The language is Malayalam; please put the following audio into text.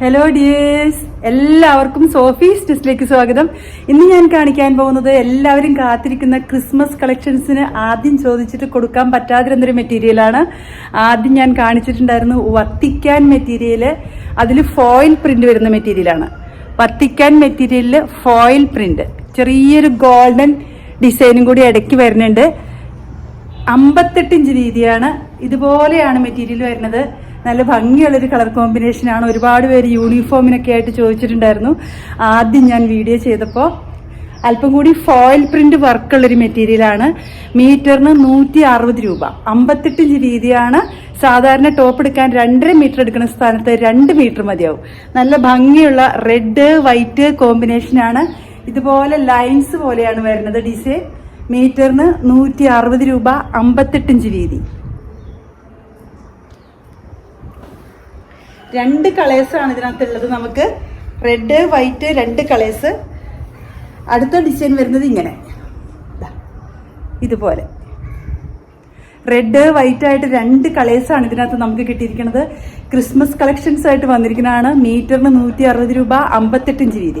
ഹലോ ഡിയേഴ്സ് എല്ലാവർക്കും സോഫി സ്റ്റിച്ചിലേക്ക് സ്വാഗതം. ഇന്ന് ഞാൻ കാണിക്കാൻ പോകുന്നത് എല്ലാവരും കാത്തിരിക്കുന്ന ക്രിസ്മസ് കളക്ഷൻസിന് ആദ്യം ചോദിച്ചിട്ട് കൊടുക്കാൻ പറ്റാതിരുന്നൊരു മെറ്റീരിയലാണ് ആദ്യം ഞാൻ കാണിച്ചിട്ടുണ്ടായിരുന്നു വത്തിക്കാൻ മെറ്റീരിയൽ അതിൽ ഫോയിൽ പ്രിന്റ് വരുന്ന മെറ്റീരിയലാണ് വത്തിക്കാൻ മെറ്റീരിയലിൽ ഫോയിൽ പ്രിന്റ് ചെറിയൊരു ഗോൾഡൻ ഡിസൈനും കൂടി ഇടയ്ക്ക് വരുന്നുണ്ട്. അമ്പത്തെട്ട് ഇഞ്ച് രീതിയാണ്. ഇതുപോലെയാണ് മെറ്റീരിയൽ വരുന്നത്. നല്ല ഭംഗിയുള്ളൊരു കളർ കോമ്പിനേഷനാണ് ഒരുപാട് പേര് യൂണിഫോമിനൊക്കെ ആയിട്ട് ചോദിച്ചിട്ടുണ്ടായിരുന്നു. ആദ്യം ഞാൻ വീഡിയോ ചെയ്തപ്പോൾ അല്പം കൂടി ഫോയിൽ പ്രിന്റ് വർക്കുള്ളൊരു മെറ്റീരിയലാണ് മീറ്ററിന് നൂറ്റി അറുപത് രൂപ. അമ്പത്തെട്ട് വീതിയാണ് സാധാരണ ടോപ്പ് എടുക്കാൻ രണ്ടര മീറ്റർ എടുക്കുന്ന സ്ഥാനത്ത് രണ്ട് മീറ്റർ മതിയാവും. നല്ല ഭംഗിയുള്ള റെഡ് വൈറ്റ് കോമ്പിനേഷനാണ് ഇതുപോലെ ലൈൻസ് പോലെയാണ് വരുന്നത് ഡിസൈൻ. മീറ്ററിന് നൂറ്റി അറുപത് രൂപ അമ്പത്തെട്ടിഞ്ച് വീതി രണ്ട് കളേഴ്സാണ് ഇതിനകത്തുള്ളത്. നമുക്ക് റെഡ് വൈറ്റ് രണ്ട് കളേഴ്സ് അടുത്ത ഡിസൈൻ വരുന്നത് ഇങ്ങനെ. ഇതുപോലെ. റെഡ് വൈറ്റ് ആയിട്ട് രണ്ട് കളേഴ്സാണ് ഇതിനകത്ത് നമുക്ക് കിട്ടിയിരിക്കുന്നത്. ക്രിസ്മസ് കളക്ഷൻസ് ആയിട്ട് വന്നിരിക്കുന്നതാണ്. മീറ്ററിന് നൂറ്റി അറുപത് രൂപ അമ്പത്തെട്ട് ഇഞ്ച് വീതി.